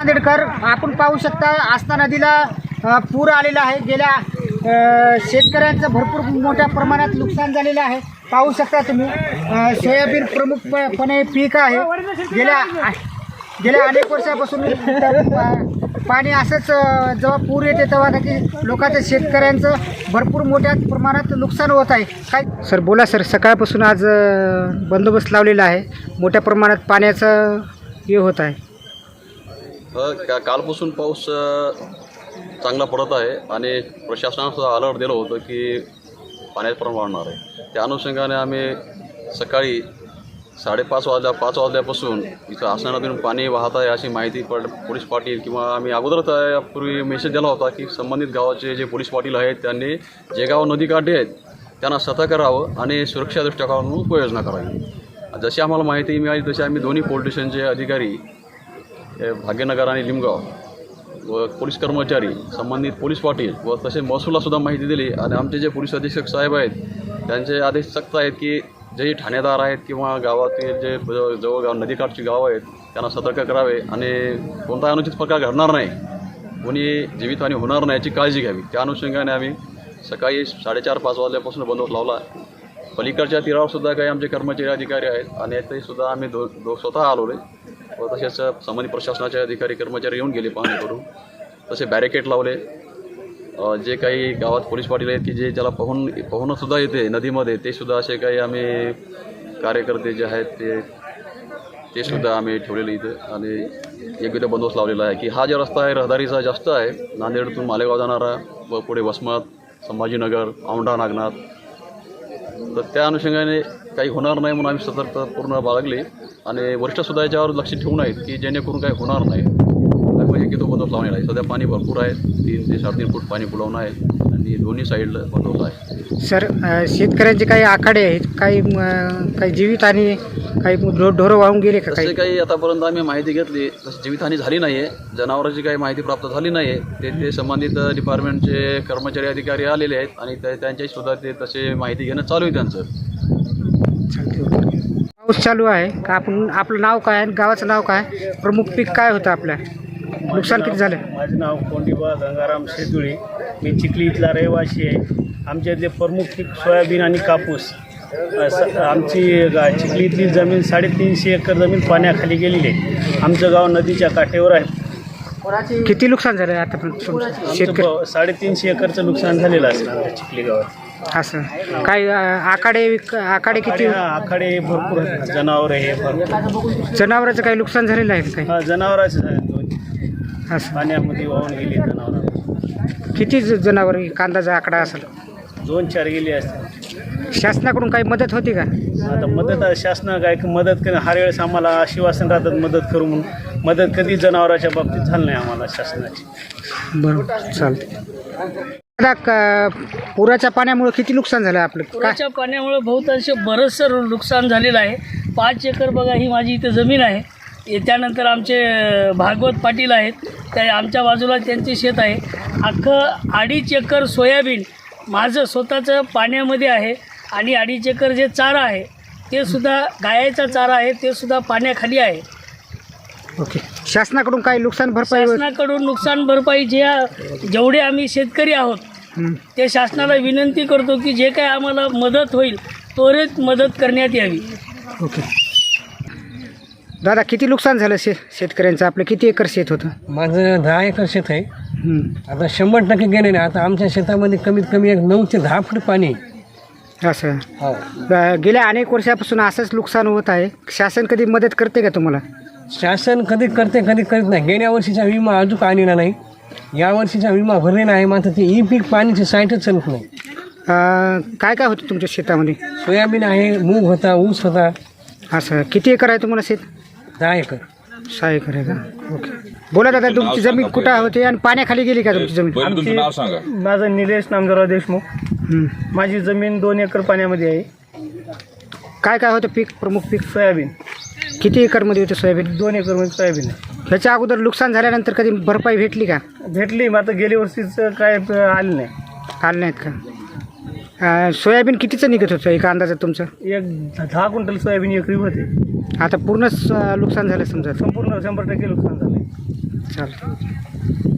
नांदेडकर आपण पाहू शकता आस्था नदीला पूर आलेला आहे. गेल्या शेतकऱ्यांचं भरपूर मोठ्या प्रमाणात नुकसान झालेलं आहे. पाहू शकता तुम्ही सोयाबीन प्रमुखपणे पीक आहे. गेल्या गेल्या अनेक वर्षापासून पाणी असंच जेव्हा पूर येते तेव्हा नक्की लोकांचं शेतकऱ्यांचं भरपूर मोठ्या प्रमाणात नुकसान होत आहे. काय सर बोला सर. सकाळपासून आज बंदोबस्त लावलेला आहे. मोठ्या प्रमाणात पाण्याचं हे होत आहे. कालपासून पाऊस चांगला पडत आहे आणि प्रशासनानं सुद्धा अलर्ट दिलं होतं की पाण्याचं प्रमाण वाढणार आहे. त्या अनुषंगाने आम्ही सकाळी साडेपाच वाजल्या पाच वाजल्यापासून इथं आसनातून पाणी वाहत आहे अशी माहिती पड पोलीस पाटील किंवा आम्ही अगोदरच यापूर्वी मेसेज दिला होता की संबंधित गावाचे जे पोलीस पाटील आहेत त्यांनी जे गाव नदीकाठी आहेत त्यांना सतर्क करावं आणि सुरक्षा दृष्टिकोनातून उपाययोजना करावी. जशी आम्हाला माहिती मिळाली तशी आम्ही दोन्ही पोलीस स्टेशनचे अधिकारी भाग्यनगर आणि लिमगाव व पोलीस कर्मचारी संबंधित पोलीस पाटील व तसे महसूललासुद्धा माहिती दिली आणि आमचे जे पोलीस अधीक्षक साहेब आहेत त्यांचे आदेश सक्त आहेत की जे ठाणेदार आहेत किंवा गावातील जे जवळ गाव नदीकाठची गावं आहेत त्यांना सतर्क करावे आणि कोणता अनुचित प्रकार घडणार नाही. कोणी जीवितहानी होणार नाही याची काळजी घ्यावी. त्या अनुषंगाने आम्ही सकाळी साडेचार पाच वाजल्यापासून बंदोबस्त लावला. पलीकडच्या तीरावरसुद्धा काही आमचे कर्मचारी अधिकारी आहेत आणि ते सुद्धा आम्ही दो दो स्वतः आलोले व तसेच सामान्य प्रशासनाचे अधिकारी कर्मचारी येऊन गेले पाहणी करून. तसे बॅरिकेड लावले. जे काही गावात पोलीस पाटील आहेत की जे ज्याला पाहून पाहूनसुद्धा येते नदीमध्ये ते सुद्धा असे काही आम्ही कार्यकर्ते जे आहेत ते ते सुद्धा आम्ही ठेवलेले इथं. आणि योग्य तो बंदोबस्त लावलेला आहे की हा जो रस्ता आहे रहदारीचा जास्त आहे. नांदेडतून मालेगाव जाणारा व पुढे वसमत संभाजीनगर औंढा नागनाथ. तर त्या अनुषंगाने काही होणार नाही म्हणून आम्ही सतर्कता पूर्ण बाळगली. आणि वरिष्ठसुद्धा याच्यावर लक्ष ठेवून आहेत की जेणेकरून काही होणार नाही. त्यामुळे योग्य तो बंदोबस्त लावलेला आहे. सध्या पाणी भरपूर आहे. तीन ते साडेतीन फूट पाणी पुलावणं आहे. आणि दोन्ही साईडला बंदोबस्त आहे. सर शेतकऱ्यांचे काही आखाडे आहेत? काही काही जीवित आणि काही ढोरं वाहून गेले का काही? काही आतापर्यंत आम्ही माहिती घेतली. तशी जीवितहानी झाली नाही आहे जनावरांची काही माहिती प्राप्त झाली नाही आहे ते ते संबंधित डिपार्टमेंटचे कर्मचारी अधिकारी आलेले आहेत. आणि ते त्यांच्याशी सुद्धा ते तसे माहिती घेणं चालू आहे त्यांचं. पाऊस चालू आहे. का आपण आपलं नाव काय आहे गावाचं नाव काय? प्रमुख पीक काय होतं आपल्या? नुकसान किती झालं? माझं नाव कोंडीबा गंगाराम शेजुळे मी चिखली इथला रहिवासी आहे. आमच्या इथले प्रमुख पीक सोयाबीन आणि कापूस. अ, स- आमची गा चिखली इथली जमीन साडेतीनशे एकर जमीन पाण्याखाली गेलेली आहे. आमचं गाव नदीच्या काठेवर आहे. किती नुकसान झालं आतापर्यंत तुमचं? आमचं शेतकरी साडेतीनशे एकरचं नुकसान झालेलं असेल आमच्या चिखली गावात. असं. काय अ, आखाडे विक- आखाडे किती? हा आखाडे भरपूर आहेत. जनावरं हे भरपूर जनावरांचं काही नुकसान झालेलं आहे का काही? हा जनावरांचं. दोन असं. पाण्यामध्ये वाहून गेली जनावरं. किती ज- जनावर कांदाचा आकडा असेल? दोन चार गेली असतील. शासनाकडून काही मदत होती का? आता मदत शासन काय मदत कर हर वेळेस आम्हाला आश्वासन राहतात मदत करू म्हणून. मदत कधी जनावराच्या बाबतीत झालं नाही आम्हाला शासनाची. बरोबर चालते क- पुराच्या पाण्यामुळे किती नुकसान झालं आपलं? पुराच्या पाण्यामुळे बहुतांश बरंचसं नुकसान झालेलं आहे. पाच एकर बघा ही माझी इथं जमीन आहे. ए- त्यानंतर आमचे अ, भागवत पाटील आहेत. त्या आमच्या बाजूला त्यांचे शेत आहे. अख्खं अडीच एकर सोयाबीन माझं स्वतःचं पाण्यामध्ये आहे आणि अडीच एकर जे चारा आहे ते सुद्धा गायाचा चारा आहे ते सुद्धा पाण्याखाली आहे. ओके. शासनाकडून काही नुकसान भरपाई शासनाकडून नुकसान भरपाई जे जेवढे आम्ही शेतकरी आहोत. ते शासनाला विनंती करतो की जे काय आम्हाला मदत होईल त्वरित मदत करण्यात यावी. ओके. दादा किती नुकसान झालं शे शेतकऱ्यांचं? आपलं किती एकर शेत होतं? माझं दहा एकर शेत आहे. हं. आता शंभर टक्के गेले नाही. आता आमच्या शेतामध्ये कमीत कमी एक नऊ ते दहा फूट पाणी आहे. असं? हो. अ, गेल्या अनेक वर्षापासून असंच नुकसान होत आहे. शासन कधी मदत करते का तुम्हाला? शासन कधी करते कधी करत नाही. गेल्या वर्षीचा विमा अजून आलेला नाही. या वर्षीचा विमा भरलेला आहे मात्र ते ई पीक पाण्याची साईटच चालत नाही. अ, काय काय होतं तुमच्या शेतामध्ये? सोयाबीन आहे मूग होता ऊस होता. असं किती एकर आहे तुम्हाला शेत? दहा एकर. सहा एकर आहे का? ओके. बोला दादा तुमची जमीन कुठं होती आणि पाण्याखाली गेली का तुमची जमीन? बरं तुमचं नाव सांगा. माझं निलेश नामदेवराव देशमुख. हं. माझी जमीन दोन एकर पाण्यामध्ये आहे. काय काय होतं पीक प्रमुख पीक? सोयाबीन. किती एकरमध्ये होतं सोयाबीन? दोन एकरमध्ये सोयाबीन आहे. ह्याच्या अगोदर नुकसान झाल्यानंतर कधी भरपाई भेटली का? भेटली मग आता गेल्या वर्षीचं काय प- आलं नाही. आलं नाहीत का? अं, सोयाबीन कितीचं निघत होतं एका अंदाजात तुमचं? एक दहा क्विंटल सोयाबीन एकरी होते. आता पूर्णच अं, नुकसान झालं समजा. संपूर्ण शंभर टक्के नुकसान झाले चालतं